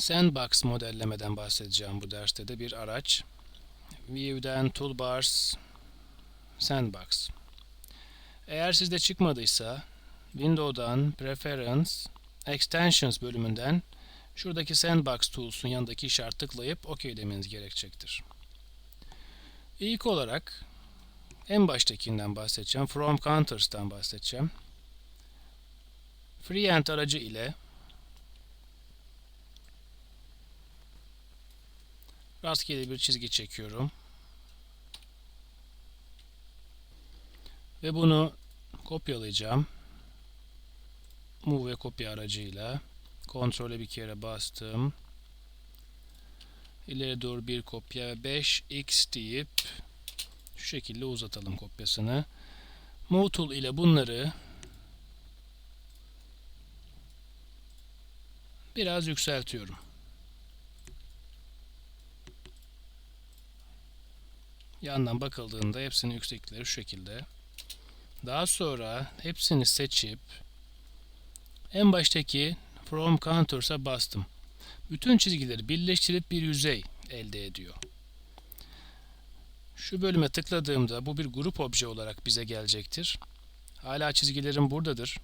Sandbox modellemeden bahsedeceğim bu derste de bir araç. View'den Toolbars, Sandbox. Eğer sizde çıkmadıysa Window'dan Preference, Extensions bölümünden şuradaki Sandbox Tools'un yanındaki işaret tıklayıp OK demeniz gerekecektir. İlk olarak en baştakinden bahsedeceğim. From Counters'tan bahsedeceğim. Freehand aracı ile rastgele bir çizgi çekiyorum. Ve bunu kopyalayacağım. Move ve kopya aracıyla. Kontrole bir kere bastım. İleri doğru bir kopya ve 5x deyip şu şekilde uzatalım kopyasını. Move tool ile bunları biraz yükseltiyorum. Yandan bakıldığında hepsinin yükseklikleri şu şekilde. Daha sonra hepsini seçip en baştaki From Contours'a bastım. Bütün çizgileri birleştirip bir yüzey elde ediyor. Şu bölüme tıkladığımda bu bir grup obje olarak bize gelecektir. Hala çizgilerim buradadır.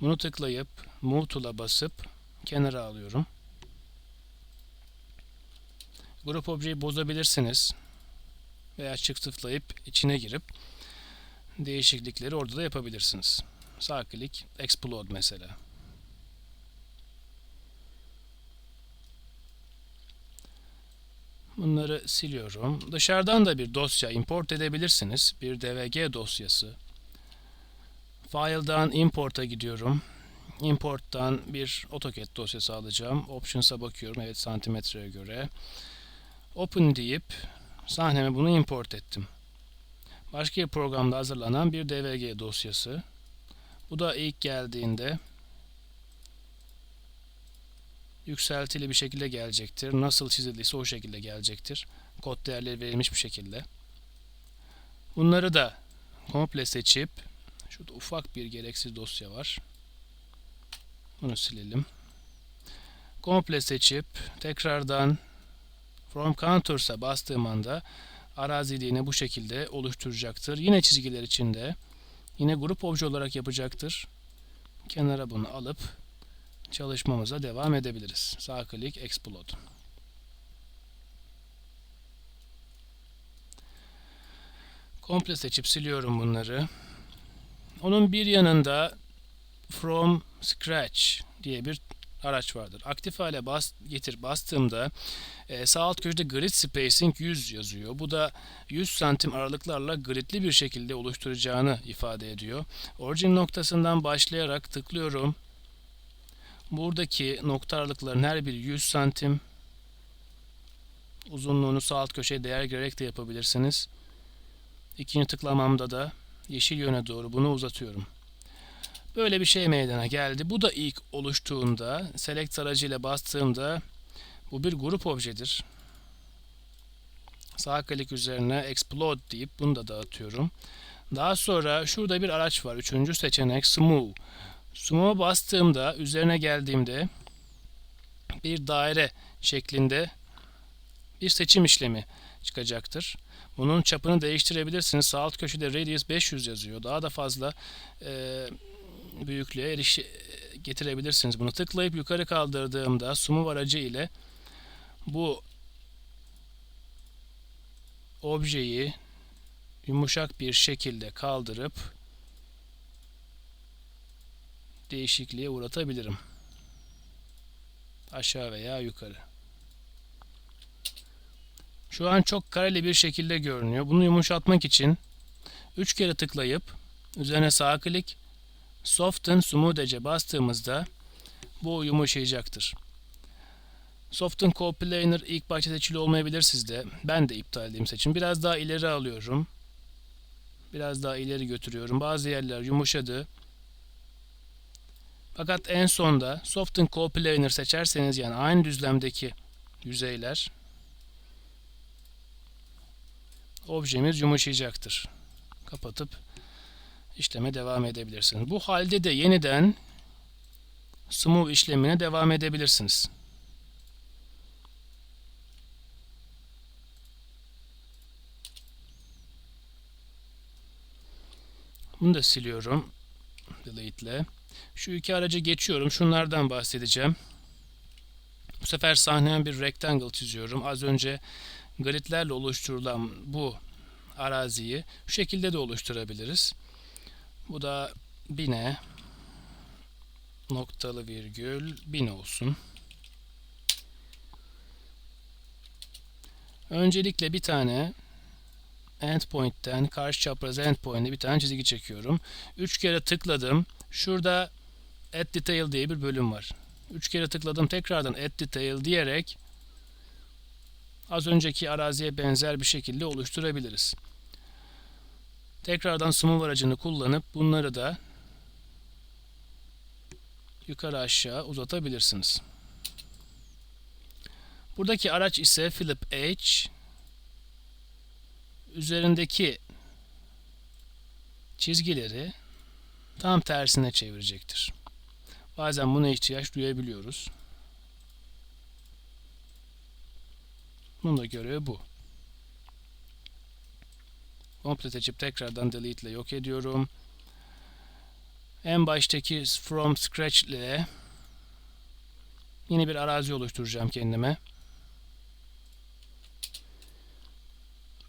Bunu tıklayıp Move Tool'a basıp kenara alıyorum. Grup objeyi bozabilirsiniz. Veya çift tıklayıp içine girip değişiklikleri orada da yapabilirsiniz. Sağ klik, Explode mesela. Bunları siliyorum. Dışarıdan da bir dosya import edebilirsiniz. Bir DVG dosyası. File'dan Import'a gidiyorum. Import'tan bir AutoCAD dosyası alacağım. Options'a bakıyorum. Evet santimetreye göre. Open deyip sahneme bunu import ettim. Başka bir programda hazırlanan bir DVG dosyası. Bu da ilk geldiğinde yükseltili bir şekilde gelecektir. Nasıl çizildiyse o şekilde gelecektir. Kod değerleri verilmiş bir şekilde. Bunları da komple seçip şurada ufak bir gereksiz dosya var. Bunu silelim. Komple seçip tekrardan From Contours'a bastığım anda araziliğini bu şekilde oluşturacaktır. Yine çizgiler içinde yine grup obje olarak yapacaktır. Kenara bunu alıp çalışmamıza devam edebiliriz. Sağ klik Explode. Komple seçip siliyorum bunları. Onun bir yanında From Scratch diye bir araç vardır. Aktif hale bas, getir bastığımda e, sağ alt köşede grid spacing 100 yazıyor. Bu da 100 santim aralıklarla gridli bir şekilde oluşturacağını ifade ediyor. Origin noktasından başlayarak tıklıyorum. Buradaki nokta aralıkların her biri 100 santim. Uzunluğunu sağ alt köşeye değer girerek de yapabilirsiniz. İkinci tıklamamda da yeşil yöne doğru bunu uzatıyorum. Böyle bir şey meydana geldi. Bu da ilk oluştuğunda select aracıyla bastığımda bu bir grup objedir. Sağ klik üzerine explode deyip bunu da dağıtıyorum. Daha sonra şurada bir araç var. Üçüncü seçenek smooth. Smooth'a bastığımda üzerine geldiğimde bir daire şeklinde bir seçim işlemi çıkacaktır. Bunun çapını değiştirebilirsiniz. Sağ alt köşede radius 500 yazıyor. Daha da fazla e, büyüklüğe eriş getirebilirsiniz. Bunu tıklayıp yukarı kaldırdığımda sumu aracı ile bu objeyi yumuşak bir şekilde kaldırıp değişikliğe uğratabilirim. Aşağı veya yukarı. Şu an çok kareli bir şekilde görünüyor. Bunu yumuşatmak için 3 kere tıklayıp üzerine sağ klik Soften Smooth'e bastığımızda bu yumuşayacaktır. Soften Co-Planar ilk başta seçili olmayabilir sizde. Ben de iptal edeyim seçim. Biraz daha ileri alıyorum. Biraz daha ileri götürüyorum. Bazı yerler yumuşadı. Fakat en sonda Soften Co-Planar seçerseniz yani aynı düzlemdeki yüzeyler objemiz yumuşayacaktır. Kapatıp işleme devam edebilirsiniz. Bu halde de yeniden smooth işlemine devam edebilirsiniz. Bunu da siliyorum. Delete ile. Şu iki araca geçiyorum. Şunlardan bahsedeceğim. Bu sefer sahneye bir rectangle çiziyorum. Az önce gridlerle oluşturulan bu araziyi şu şekilde de oluşturabiliriz. Bu da bine noktalı virgül 1000 olsun. Öncelikle bir tane endpoint'ten karşı çapraz endpoint'e bir tane çizgi çekiyorum. 3 kere tıkladım. Şurada add detail diye bir bölüm var. 3 kere tıkladım. Tekrardan add detail diyerek az önceki araziye benzer bir şekilde oluşturabiliriz. Tekrardan smooth aracını kullanıp bunları da yukarı aşağı uzatabilirsiniz. Buradaki araç ise Philip H. Üzerindeki çizgileri tam tersine çevirecektir. Bazen buna ihtiyaç duyabiliyoruz. Bunun da görevi bu. Komple seçip tekrardan delete ile yok ediyorum. En baştaki from scratch ile yeni bir arazi oluşturacağım kendime.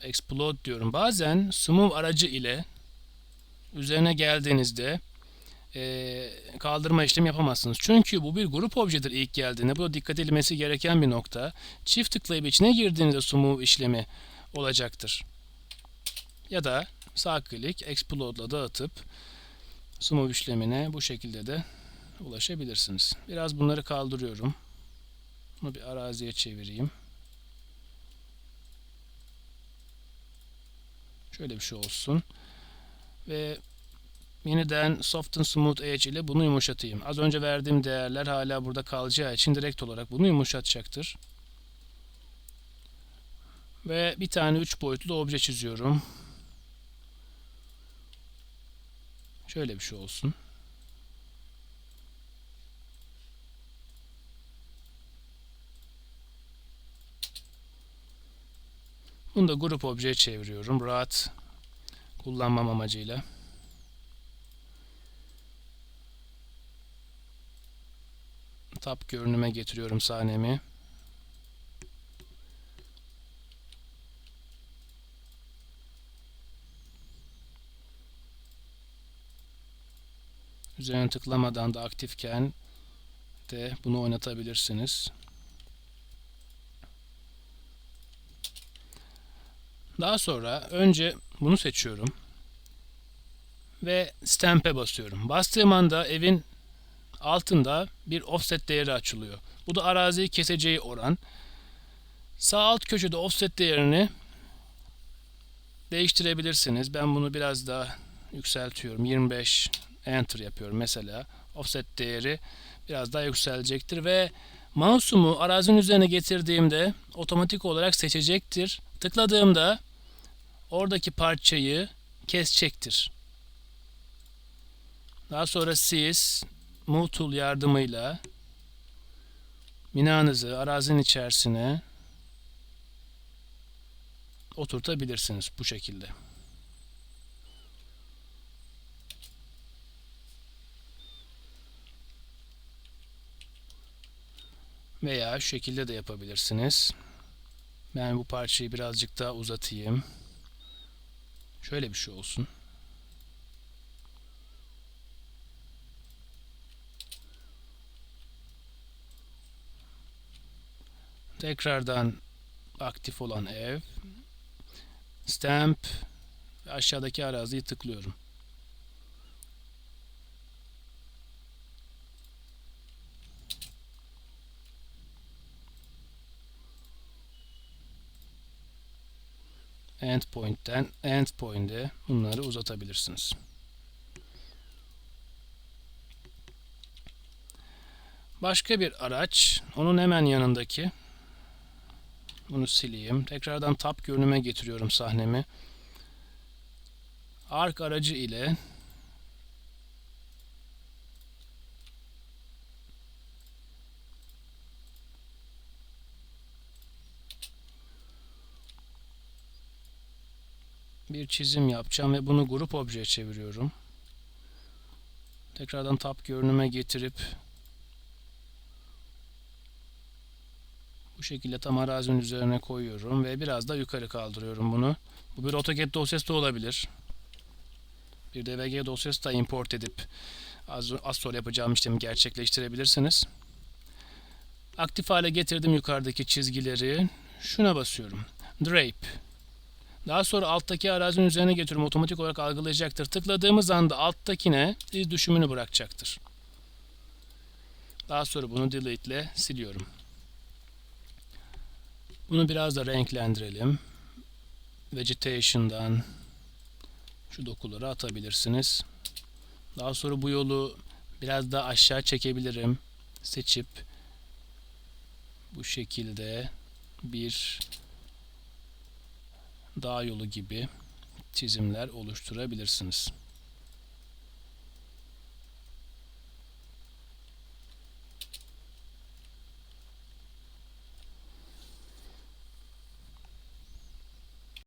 Explode diyorum. Bazen smooth aracı ile üzerine geldiğinizde e, kaldırma işlemi yapamazsınız. Çünkü bu bir grup objedir ilk geldiğinde. Bu da dikkat edilmesi gereken bir nokta. Çift tıklayıp içine girdiğinizde smooth işlemi olacaktır. Ya da sağ klik explode ile dağıtıp smooth işlemine bu şekilde de ulaşabilirsiniz. Biraz bunları kaldırıyorum. Bunu bir araziye çevireyim. Şöyle bir şey olsun. Ve yeniden Soft and Smooth Edge ile bunu yumuşatayım. Az önce verdiğim değerler hala burada kalacağı için direkt olarak bunu yumuşatacaktır. Ve bir tane 3 boyutlu obje çiziyorum. Şöyle bir şey olsun. Bunu da grup objeye çeviriyorum. Rahat kullanmam amacıyla. Tab görünüme getiriyorum sahnemi. Üzerine tıklamadan da aktifken de bunu oynatabilirsiniz. Daha sonra önce bunu seçiyorum. Ve stamp'e basıyorum. Bastığım anda evin altında bir offset değeri açılıyor. Bu da araziyi keseceği oran. Sağ alt köşede offset değerini değiştirebilirsiniz. Ben bunu biraz daha yükseltiyorum. 25 enter yapıyorum mesela. Offset değeri biraz daha yükselecektir ve mouse'umu arazinin üzerine getirdiğimde otomatik olarak seçecektir. Tıkladığımda oradaki parçayı kesecektir. Daha sonra siz Move Tool yardımıyla binanızı arazinin içerisine oturtabilirsiniz bu şekilde. Veya şu şekilde de yapabilirsiniz. Ben bu parçayı birazcık daha uzatayım. Şöyle bir şey olsun. Tekrardan aktif olan ev. Stamp aşağıdaki araziyi tıklıyorum. Endpoint'ten endpoint'e bunları uzatabilirsiniz. Başka bir araç, onun hemen yanındaki. Bunu sileyim. Tekrardan tab görünüme getiriyorum sahnemi. Arc aracı ile bir çizim yapacağım ve bunu grup objeye çeviriyorum. tekrardan tab görünüme getirip bu şekilde tam arazinin üzerine koyuyorum ve biraz da yukarı kaldırıyorum bunu. Bu bir AutoCAD dosyası da olabilir. Bir DVG dosyası da import edip az, az sonra yapacağım işlemi gerçekleştirebilirsiniz. Aktif hale getirdim yukarıdaki çizgileri. Şuna basıyorum. Drape. Daha sonra alttaki arazinin üzerine getiriyorum. Otomatik olarak algılayacaktır. Tıkladığımız anda alttakine iz düşümünü bırakacaktır. Daha sonra bunu delete ile siliyorum. Bunu biraz da renklendirelim. Vegetation'dan şu dokuları atabilirsiniz. Daha sonra bu yolu biraz daha aşağı çekebilirim. Seçip bu şekilde bir dağ yolu gibi çizimler oluşturabilirsiniz.